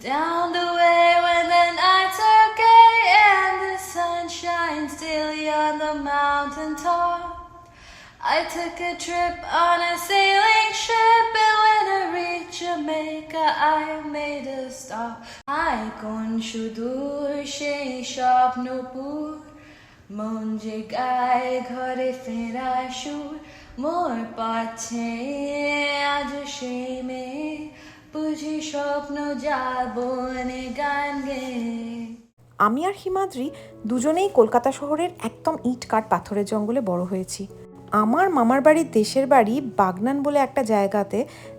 Down the way when the nights are gay and the sun shines daily on the mountain top. I took a trip on a sailing ship and when I reached Jamaica I made a stop. I কোন সুদূর সেই স্বপ্নপুর মন যে গায়ে ঘরে ফেরা সুর মোর পাচ্ছে আজ সেই মেয়ে বুঝি স্বপ্ন যাব গান গেয়ে আমি আর হিমাদ্রি দুজনেই কলকাতা শহরের একদম ইট কাঠ পাথরের জঙ্গলে বড় হয়েছি। আমার মামার বাড়ির দেশের বাড়ি বাগনান বলে একটা জায়গাতে,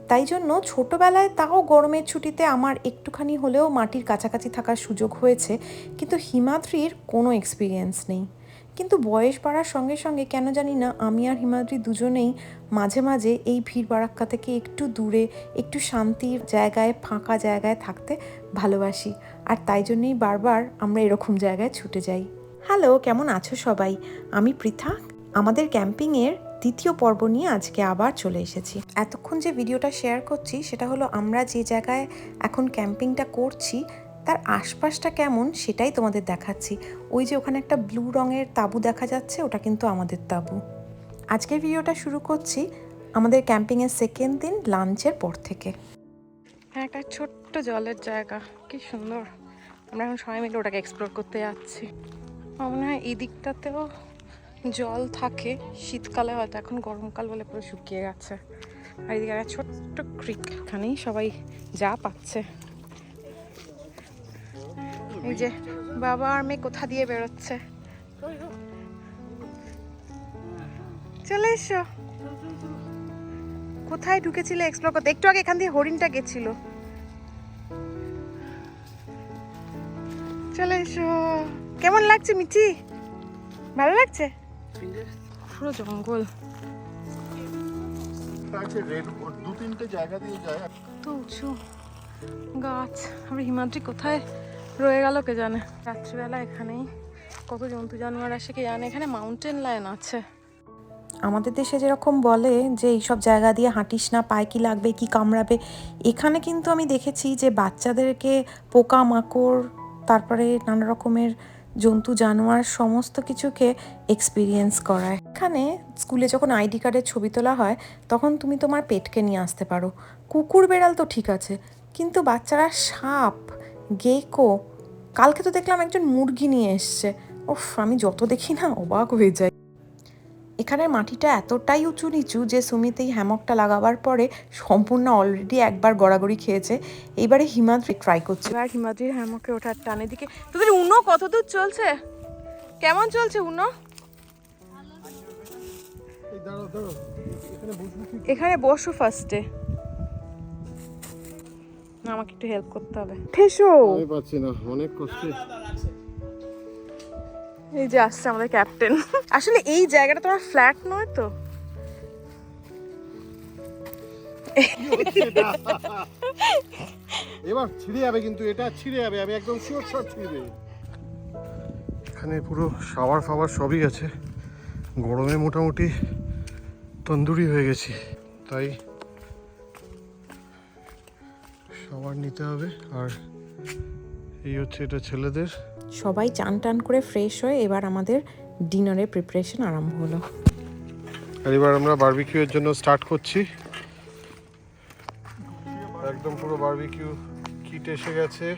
তাই জন্য ছোটবেলায় তাও গরমের ছুটিতে আমার একটুখানি হলেও মাটির কাছাকাছি থাকার সুযোগ হয়েছে, কিন্তু হিমাদ্রির কোনো এক্সপিরিয়েন্স নেই। কিন্তু বয়স বাড়ার সঙ্গে সঙ্গে কেন জানি না আমি আর হিমাদ্রি দুজনেই মাঝে মাঝে এই ভিড় বারাক্কা থেকে একটু দূরে, একটু শান্তির জায়গায়, ফাঁকা জায়গায় থাকতে ভালোবাসি। আর তাই জন্যই বারবার আমরা এরকম জায়গায় ছুটে যাই। হ্যালো, কেমন আছো সবাই? আমি পৃথা। আমাদের ক্যাম্পিংয়ের দ্বিতীয় পর্ব নিয়ে আজকে আবার চলে এসেছি। এতক্ষণ যে ভিডিওটা শেয়ার করছি, সেটা হলো আমরা যে জায়গায় এখন ক্যাম্পিংটা করছি তার আশপাশটা কেমন সেটাই তোমাদের দেখাচ্ছি। ওই যে ওখানে একটা ব্লু রঙের তাঁবু দেখা যাচ্ছে, ওটা কিন্তু আমাদের তাঁবু। আজকের ভিডিওটা শুরু করছি আমাদের ক্যাম্পিংয়ের সেকেন্ড দিন লাঞ্চের পর থেকে। হ্যাঁ একটা ছোট্ট জলের জায়গা, কি সুন্দর। আমরা এখন সবাই মিলে ওটাকে এক্সপ্লোর করতে যাচ্ছি। মনে হয় এই দিকটাতেও জল থাকে, শীতকালে হয়তো এখন গরমকাল বলে পুরো শুকিয়ে গেছে। আর এদিকে একটা ছোট্ট ক্রিক এখানেই সবাই যা পাচ্ছে। এই যে বাবা আর মেয়ে কোথা দিয়ে বেরোচ্ছে? চলে এসো। কোথায় ঢুকেছিলে এক্সপ্লোর করতে একটু আগে এখান দিয়ে হরিণটা গেছিল। চলে এসো। কেমন লাগছে মিচি? ভালো লাগছে? পুরো জঙ্গল। দু তিনটে জায়গা দিয়ে যায়। তো উঁচু গাছ। আমরা হিমাদ্রি কোথায়? রয়ে গেল, কে জানে। রাত্রিবেলা এখানেই। কত জন্তু জানোয়ার আসে কে জানে, এখানে মাউন্টেন লাইন আছে। আমাদের দেশে যেরকম বলে যে, এইসব জায়গা দিয়ে হাঁটিস না, পায়ে কি লাগবে, কি কামড়াবে? এখানে কিন্তু আমি দেখেছি যে, বাচ্চাদেরকে পোকা মাকড় তারপরে নানা রকমের জন্তু জানোয়ার সমস্ত কিছুকে এক্সপিরিয়েন্স করায়। এখানে স্কুলে যখন আইডি কার্ডের ছবি তোলা হয়, তখন তুমি তোমার পেটকে নিয়ে আসতে পারো। কুকুর বেড়াল তো ঠিক আছে, কিন্তু বাচ্চারা সাপ, গেকো কালকে তো দেখলাম একজন মুরগি নিয়ে এসছে। ওফ আমি যত দেখি না অবাক হয়ে যাই। এখানের মাটিটা এতটাই উঁচু নিচু যে সুমিত এই হ্যামকটা লাগাবার পরে সম্পূর্ণ অলরেডি একবার গড়াগড়ি খেয়েছে। এইবারে হিমাদ্রি ট্রাই করছে। এবার হিমাদ্রির হ্যামকে ওঠার টানে দিকে। তোদের উনো কত দূর চলছে? কেমন চলছে উনো? এখানে বসো ফার্স্টে আমাকে একটু হেল্প করতে হবে। ঠেসো আমি পাচ্ছি না অনেক কষ্টে। এই যে আসছে আমাদের ক্যাপ্টেন আসলে এই জায়গাটা তোমার ফ্ল্যাট নয় তো? এবার ছিঁড়ে যাবে কিন্তু এটা ছিঁড়ে যাবে আমি একদম শিওর শট ছিঁড়বে এখানে পুরো শাওয়ার ফাওয়ার সবই আছে গরমে মোটামুটি তন্দুরি হয়ে গেছি তাই শাওয়ার নিতে হবে। আর এই হচ্ছে এটা ছেলেদের। সবাই চান টান করে ফ্রেশ হয়ে এবার আমাদের ডিনারের প্রিপারেশন আরম্ভ হলো। আর এবার আমরা বারবিকিউ এর জন্য স্টার্ট করছি। একদম পুরো বারবিকিউ কিট এসে গেছে।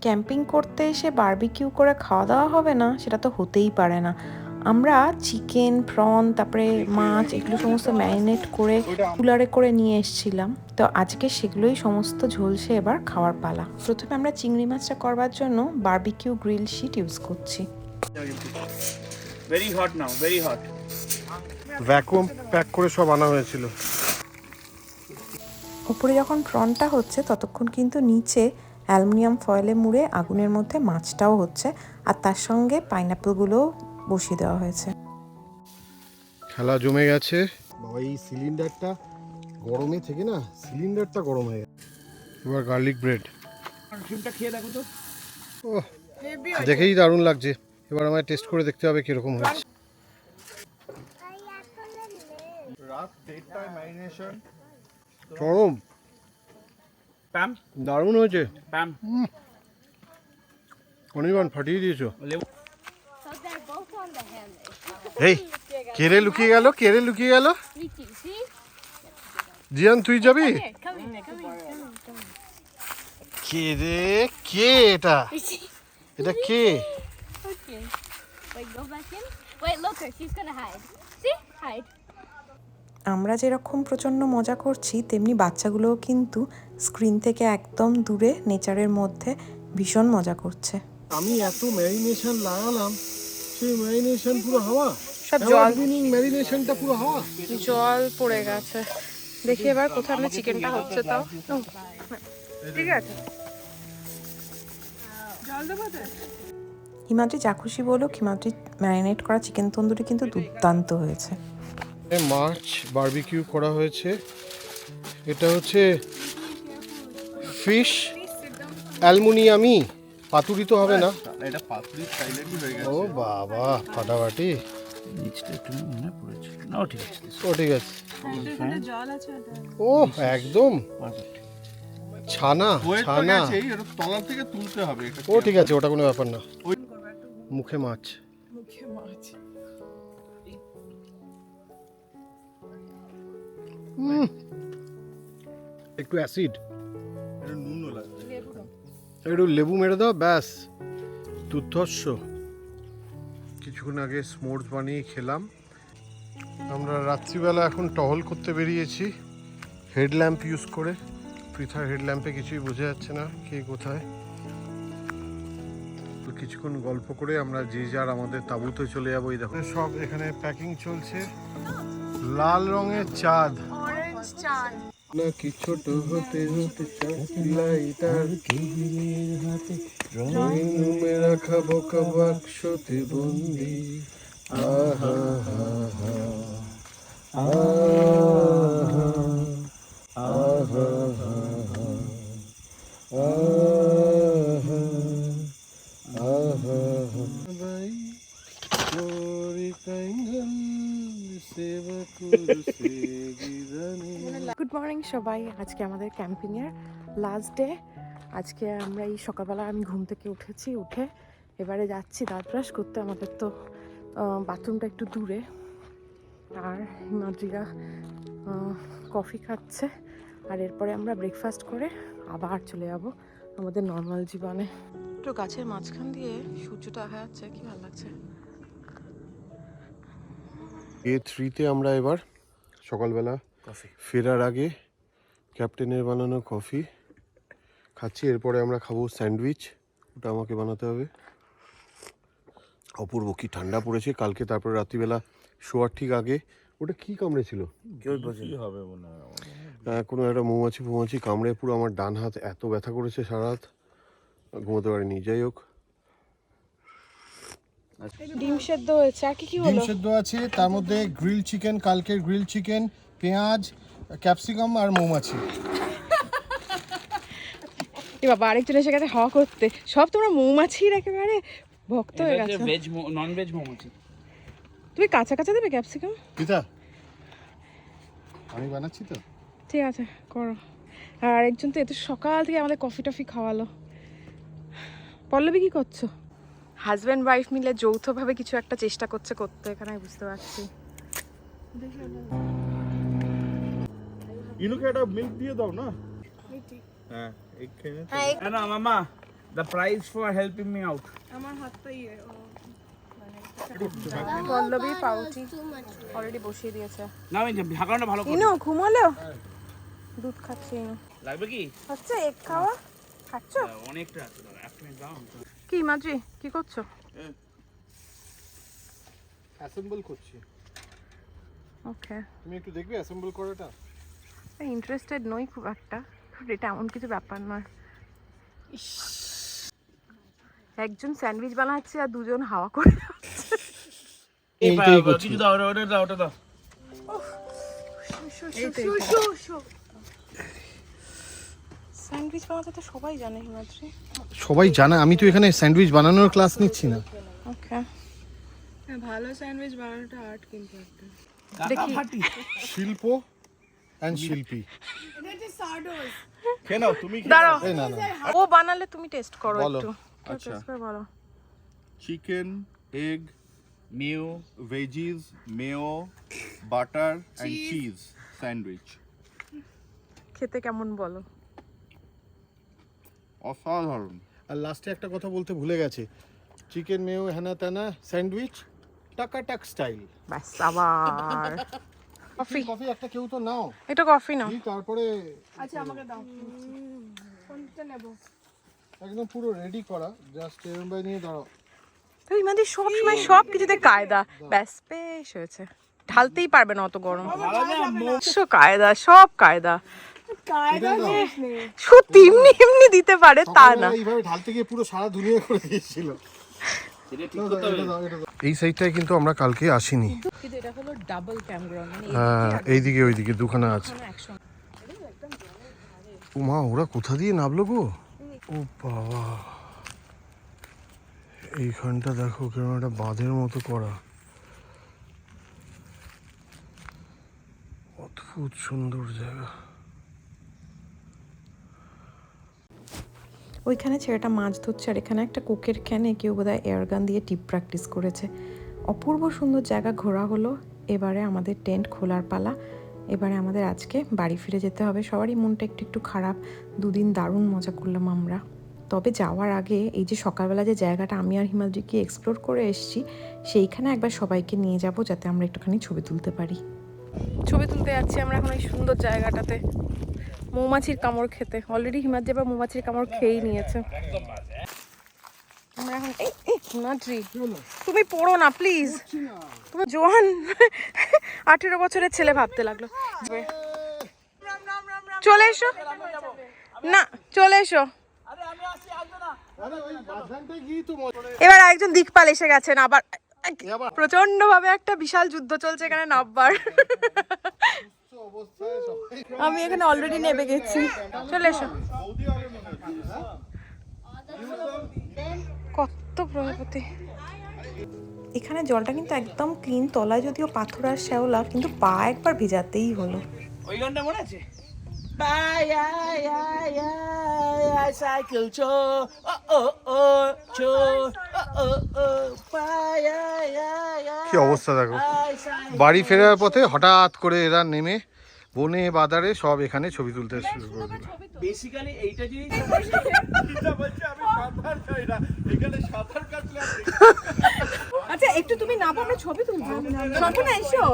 ক্যাম্পিং করতে এসে বারবিকিউ করে খাওয়া দাওয়া হবে না? সেটা তো হতেই পারে না। আমরা চিকেন প্রন তারপরে মাছ এগুলো সমস্ত ম্যারিনেট করে কুলারে করে নিয়ে এসেছিলাম। তো আজকে সেগুলোই সমস্ত ঝলসে এবার খাওয়ার পালা। প্রথমে আমরা চিংড়ি মাছটা করবার জন্য বারবিকিউ গ্রিল শিট ইউজ করছি. ভ্যাকুয়াম প্যাক করে সব আনা হয়েছিল। উপরে যখন প্রনটা হচ্ছে ততক্ষণ কিন্তু নিচে অ্যালুমিনিয়াম ফয়েলে মুড়ে আগুনের মধ্যে মাছটাও হচ্ছে। আর তার সঙ্গে পাইনাপেলগুলোও বসিয়ে দেওয়া হয়েছে। খেলা জমে গেছে। বাবা এই সিলিন্ডারটা গরমে থেকে না সিলিন্ডারটা গরম হয়ে গেছে। এবার গার্লিক ব্রেড। ডিমটা খেয়ে দেখো তো। ও দেখেই দারুণ লাগছে। এবার আমায় টেস্ট করে দেখতে হবে কীরকম হয়েছে। রাত চরম। দারুণ হয়েছে. অনির্বাণ ফাটিয়ে দিয়েছ। এই কেড়ে লুকিয়ে গেল কেড়ে লুকিয়ে গেল? জিয়ান তুই যাবি. কে রে কে এটা এটা কে. আমরা যেরকম প্রচণ্ড মজা করছি তেমনি বাচ্চাগুলোও কিন্তু স্ক্রিন থেকে একদম দূরে নেচারের মধ্যে ভীষণ মজা করছে আমি এত ম্যারিনেশন লাগালাম সেই ম্যারিনেশন পুরো হাওয়া। সব জল। ম্যারিনেশনটা পুরো হাওয়া। জল পড়ে গেছে। দেখি এবার কোথায় আমরা চিকেনটা হচ্ছে তাও। ঠিক আছে। হিমাদ্রি যা খুশি বলো হিমাদ্রি ম্যারিনেট করা চিকেন তন্দুরি কিন্তু দুর্দান্ত হয়েছে। মাছ বারবিকিউ করা হয়েছে। এটা হচ্ছে ফিশ অ্যালমুনিয়ামি পাতুরি তো হবে না? এটা পাতুরি স্টাইলেরই হয়ে গেছে। ও বাবা ফাটাফাটি। নিচটা একটু মনে পড়েছে। না ঠিক আছে ও ঠিক আছে। ও একদম। ছানা ছানা। তলা থেকে তুলতে হবে ও ঠিক আছে ওটা কোনো ব্যাপার না। মুখে মাছ। উম, একটু অ্যাসিড। লাগবে একটু লেবু মেরে দাও, ব্যাস। দুর্ধর্ষ। কিছুক্ষণ আগে স্মোর্স বানিয়ে খেলাম। আমরা রাত্রিবেলা এখন টহল করতে বেরিয়েছি, হেডল্যাম্প ইউজ করে। পৃথার হেডল্যাম্পে কিছুই বোঝা যাচ্ছে না কে কোথায়। তো কিছুক্ষণ গল্প করে আমরা যে যার আমাদের তাঁবুতে চলে যাব, এই দেখো। সব এখানে প্যাকিং চলছে। লাল রঙের চাঁদ। নাকি ছোট হতে হতে লাইটার হাতে ড্রয়িং রুমে রাখা বোকা বাক্সতে বন্দি। আহা হা হা আহা আহা হা হা আহা আহা বাই চোরি কাঙ্গন সেবা কুরসে গিরানি গুড মর্নিং সবাই আজকে আমাদের ক্যাম্পিংয়ের লাস্ট ডে আজকে আমরা এই সকালবেলা আমি ঘুম থেকে উঠেছি উঠে এবারে যাচ্ছি দাঁত ব্রাশ করতে। আমাদের তো বাথরুমটা একটু দূরে। আর হিমাদ্রিরা কফি খাচ্ছে। আর এরপরে আমরা ব্রেকফাস্ট করে আবার চলে যাব আমাদের নর্মাল জীবনে। একটু গাছের মাঝখান দিয়ে সূর্যটা দেখা যাচ্ছে কি ভালো লাগছে? এ থ্রিতে আমরা এবার সকালবেলা কফি ফেরার আগে ক্যাপ্টেনের বানানো কফি খাচ্ছি। এরপরে আমরা খাব স্যান্ডউইচ ওটা আমাকে বানাতে হবে। অপূর্ব কি ঠান্ডা পড়েছে। কালকে তারপরে রাত্রিবেলা শোয়ার ঠিক আগে। ওটা কি কামড়ে ছিল? হবে মনে হয় কোনো একটা মৌমাছি ফৌমাছি কামড়ে। পুরো আমার ডান হাত এত ব্যথা করেছে সারা রাত। ঘুমোতে পারিনি। যাই হোক ডিম সেদ্ধ হয়েছে আর কি কি ডিম সেদ্ধ আছে তার মধ্যে গ্রিল চিকেন কালকের গ্রিল চিকেন পেঁয়াজ ক্যাপসিকাম আর মৌমাছি। এ বাবা আরেকজন এসে গেছে হাওয়া করতে। সব তোমরা মৌমাছির একেবারে ভক্ত হয়ে গেছে। ভেজ নন ভেজ মোমোচি তুমি কাঁচা কাঁচা দেবে ক্যাপসিকাম পিতা আমি বানাচ্ছি তো। ঠিক আছে করো। আর আরেকজন তো এত সকাল থেকে আমাদের কফি টফি খাওয়ালো। পল্লবী কি করছ? হাজব্যান্ড ওয়াইফ মিলে যৌথভাবে কিছু একটা চেষ্টা করছে করতে এখানে বুঝতে পারছি। ইনুকে একটা মিল্ক দিয়ে দাও না? হ্যাঁ এক না মামা the prize for helping me out Pallavi পাউটি already বসিয়ে দিয়েছে। না আমি ঢাকাটা ভালো করে। ইনো ঘুমালো? দুধ খাচ্ছে। ইনো লাগবে কি? হচ্ছে এক খাওয়া? খাচ্ছ? অনেকটা আছে দাদা এক মিনিট দাও। কি মাদ্রি কি করছ? অ্যাসেম্বল করছি। ওকে তুমি একটু দেখবে অ্যাসেম্বল করাটা? ইন্টারেস্টেড নই খুব একটা। এটা এমন কিছু ব্যাপার নয়। একজন স্যান্ডউইচ বানাচ্ছে আর দুজন হাওয়া করে এইটাই করছি। কিছু দাও ওটা- ওটা দাও ওটা দাও। স্যান্ডউইচ বানাতে তো সবাই জানে হিমাদ্রি। সবাই জানে আমি তো এখানে স্যান্ডউইচ বানানোর ক্লাস নিচ্ছি না। ওকে। ভালো স্যান্ডউইচ বানানোটা আর্ট কিন্তু একটা। কাটাফাটি শিল্প অ্যান্ড শিল্পী। খেয়ে নাও তুমি দাঁড়াও। এই না না। ও বানালে তুমি টেস্ট করো বলো। একটু। আচ্ছা। বলো। Chicken egg new veggies mayo butter and cheese sandwich খেতে কেমন বলো? অসাধারণ। আর লাস্টে একটা কথা বলতে ভুলে গেছে। চিকেন মেও হ্যানা ত্যানা স্যান্ডউইচ টাকা টাক স্টাইল। ব্যাস আবার। কফি কফি একটা কেউ তো নাও। এটা কফি নাও। তারপরে আচ্ছা আমাকে দাও। কোনটা নেব? একদম পুরো রেডি করা। জাস্ট এরম বাই নিয়ে দাঁড়াও। তো ইমাদি সব সময় সব কিছুতে কায়দা। ব্যাস বেশ হয়েছে। ঢালতেই পারবে না অত গরম। সব কায়দা সব কায়দা। দাও। সত্যি এমনি এমনি দিতে পারে তা না। এইভাবে ঢালতে গিয়ে পুরো সারা দুনিয়া করে দিয়েছিল। এই সাইডটায় কিন্তু আমরা কালকে আসিনি। কিন্তু এটা হলো ডাবল ক্যাম্পগ্রাউন্ড মানে হ্যাঁ এইদিকে ওইদিকে দুখানা আছে। উমা ওরা কোথা দিয়ে নামলো গো? ও বাবা। এইখানটা দেখো কেমন একটা বাঁধের মতো করা। অদ্ভুত সুন্দর জায়গা। ওইখানে ছেলেটা মাছ ধরছে আর এখানে একটা কুকের ক্যানে কেউ বোধহয় এয়ারগান দিয়ে টিপ প্র্যাকটিস করেছে। অপূর্ব সুন্দর জায়গা ঘোরা হলো। এবারে আমাদের টেন্ট খোলার পালা। এবারে আমাদের আজকে বাড়ি ফিরে যেতে হবে। সবারই মনটা একটু একটু খারাপ। দুদিন দারুণ মজা করলাম আমরা। তবে যাওয়ার আগে এই যে সকালবেলা যে জায়গাটা আমি আর হিমাদ্রি এক্সপ্লোর করে এসেছি, সেইখানে একবার সবাইকে নিয়ে যাব যাতে আমরা একটুখানি ছবি তুলতে পারি। ছবি তুলতে যাচ্ছি আমরা এখন এই সুন্দর জায়গাটাতে। মৌমাছির কামড় খেতে। অলরেডি হিমাদ্রি আবার মৌমাছির কামড় খেয়েই নিয়েছে। আমরা এখন এই এই হিমাদ্রি তুমি পড়ো না প্লিজ তুমি জোয়ান। আঠেরো বছরের ছেলে ভাবতে লাগল। চলে এসো। না চলে এসো। এবার একজন দিকপাল এসে গেছেন আবার প্রচণ্ড ভাবে একটা বিশাল যুদ্ধ চলছে এখানে নাববার আমি এখানে অলরেডি নেমে গেছি। চলে এসো। কত প্রজাপতি। এখানে জলটা কিন্তু একদম ক্লিন তলায় যদিও পাথর আর শ্যাওলা কিন্তু পা একবার ভেজাতেই হলো। ওই গানটা মনে আছে? সাইকেল চো ও ও ও চো ও কি অবস্থা দেখো। বাড়ি ফেরার পথে হঠাৎ করে এরা নেমে বনে বাদারে সব এখানে ছবি তুলতে শুরু করে দিল বেসিক্যালি এইটা যদি আচ্ছা একটু তুমি না পারলে ছবি তুলবো এসো।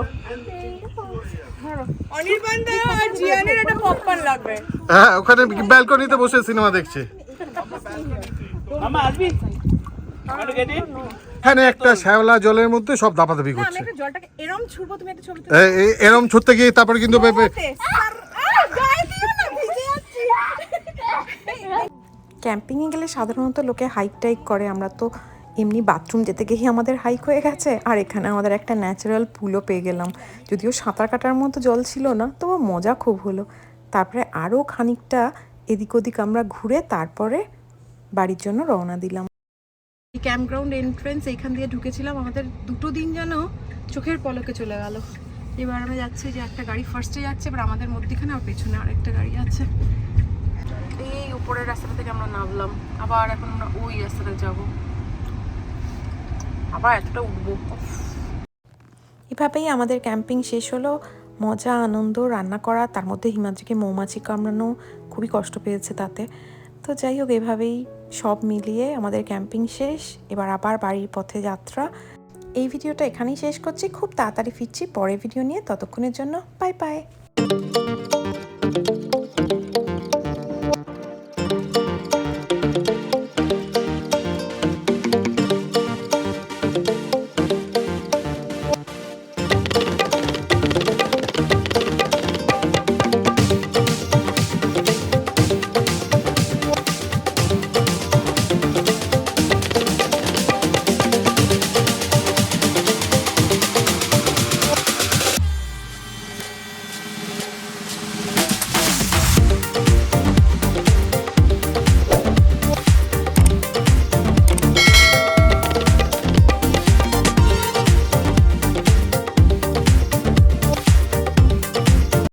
অনির্বাণ দা আর জিয়ানের একটা পপকর্ন লাগবে। হ্যাঁ ওখানে ব্যালকনিতে বসে সিনেমা দেখছে। মামা আসবি? এখানে একটা শ্যাওলা জলের মধ্যে সব দাপাদাপি আমি করছে জলটাকে এরম ছুড়বো তুমি একটা ছবি এ- এ- এরম ছুটতে গিয়ে তারপরে কিন্তু ক্যাম্পিংয়ে গেলে সাধারণত লোকে হাইক টাইক করে আমরা তো এমনি বাথরুম যেতে গিয়েই আমাদের হাইক হয়ে গেছে আর এখানে আমাদের একটা ন্যাচারাল পুলও পেয়ে গেলাম। যদিও সাঁতার কাটার মতো জল ছিল না তবু মজা খুব হলো। তারপরে আরও খানিকটা এদিক ওদিক আমরা ঘুরে তারপরে বাড়ির জন্য রওনা দিলাম। ক্যাম্পগ্রাউন্ড এন্ট্রেন্স এইখান দিয়ে ঢুকেছিলাম। আমাদের দুটো দিন যেন চোখের পলকে চলে গেল। এবার আমরা যাচ্ছি যে একটা গাড়ি ফার্স্টে যাচ্ছে, এবার আমাদের মধ্যেখানে আর পেছনে আরেকটা গাড়ি আছে। এই উপরের রাস্তাটা থেকে আমরা নামলাম। আবার এখন আমরা ওই রাস্তাটা যাব। আবার এতটা উঠবো। এভাবেই আমাদের ক্যাম্পিং শেষ হলো। মজা, আনন্দ, রান্না করা, তার মধ্যে হিমাদ্রিকে মৌমাছি কামড়ানো খুবই কষ্ট পেয়েছে তাতে। তো যাই হোক, এভাবেই সব মিলিয়ে আমাদের ক্যাম্পিং শেষ, এবার আবার বাড়ির পথে যাত্রা। এই ভিডিওটা এখানেই শেষ করছি। খুব তাড়াতাড়ি ফিরছি। পরের ভিডিও নিয়ে ততক্ষণের জন্য বাই বাই।